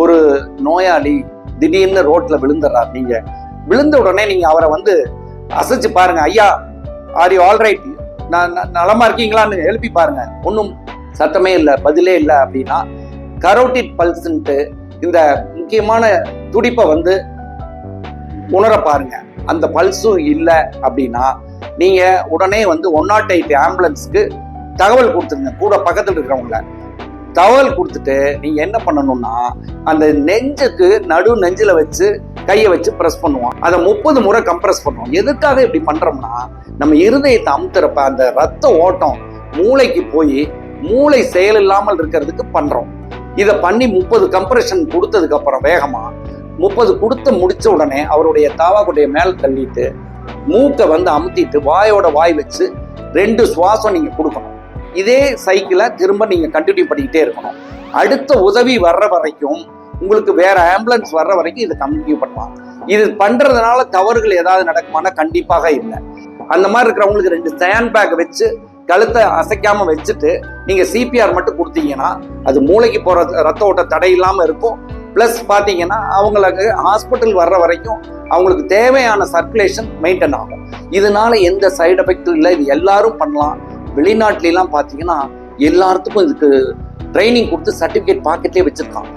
ஒரு நோயாளி திடீர்னு ரோட்ல விழுந்துடுறார். நீங்க விழுந்த உடனே நீங்க அவரை வந்து அசைச்சு பாருங்க. ஐயா ஆர் யூ ஆல்ரைட் நான் நலமா இருக்கீங்களான்னு எழுப்பி பாருங்க. ஒன்றும் சத்தமே இல்லை பதிலே இல்லை அப்படின்னா கரோட்டிட் பல்ஸ்ன்ட்டு இந்த முக்கியமான துடிப்பை வந்து உணர பாருங்க. அந்த பல்ஸும் இல்லை அப்படின்னா நீங்க உடனே வந்து ஒன் நாட் எயிட் ஆம்புலன்ஸ்க்கு தகவல் கொடுத்துருங்க. கூட பக்கத்தில் இருக்கிறவங்கள. தகவல் கொடுத்துட்டு நீங்க என்ன பண்ணணும்னா அந்த நெஞ்சுக்கு நடு நெஞ்சில வச்சு கையை வச்சு ப்ரெஸ் பண்ணுவோம். அதை முப்பது முறை கம்ப்ரெஸ் பண்ணுவோம். எதுக்காக இப்படி பண்றோம்னா நம்ம இருதயத்தை அமுத்துறப்ப அந்த ரத்த ஓட்டம் மூளைக்கு போய் மூளை செயல் இல்லாமல் இருக்கிறதுக்கு பண்றோம். இதை பண்ணி முப்பது கம்ப்ரெஷன் கொடுத்ததுக்கு அப்புறம் வேகமா முப்பது கொடுத்து முடிச்ச உடனே அவருடைய தாவாக்குடைய மேலே தள்ளிட்டு மூக்கை வந்து அமுத்திட்டு வாயோட வாய் வச்சு ரெண்டு சுவாசம் நீங்க கொடுக்கணும். இதே சைக்கிளை திரும்ப நீங்கள் கண்டினியூ பண்ணிக்கிட்டே இருக்கணும். அடுத்த உதவி வர்ற வரைக்கும் உங்களுக்கு வேற ஆம்புலன்ஸ் வர்ற வரைக்கும் இதை கண்டினியூ பண்ணலாம். இது பண்ணுறதுனால தவறுகள் ஏதாவது நடக்குமானா கண்டிப்பாக இல்லை. அந்த மாதிரி இருக்கிறவங்களுக்கு ரெண்டு ஸ்டாண்ட் பேக் வச்சு கழுத்தை அசைக்காமல் வச்சுட்டு நீங்கள் சிபிஆர் மட்டும் கொடுத்தீங்கன்னா அது மூளைக்கு போகிற ரத்த ஓட்ட தடை இல்லாமல் இருக்கும். ப்ளஸ் பார்த்தீங்கன்னா அவங்களுக்கு ஹாஸ்பிட்டல் வர்ற வரைக்கும் அவங்களுக்கு தேவையான சர்க்குலேஷன் மெயின்டைன் ஆகும். இதனால எந்த சைடு எஃபெக்டும் இல்லை இது எல்லாரும் பண்ணலாம். வெளிநாட்டிலாம் பார்த்தீங்கன்னா எல்லாத்துக்கும் இதுக்கு ட்ரைனிங் கொடுத்து சர்டிஃபிகேட் பாக்கெட்லேயே வச்சுருக்காங்க.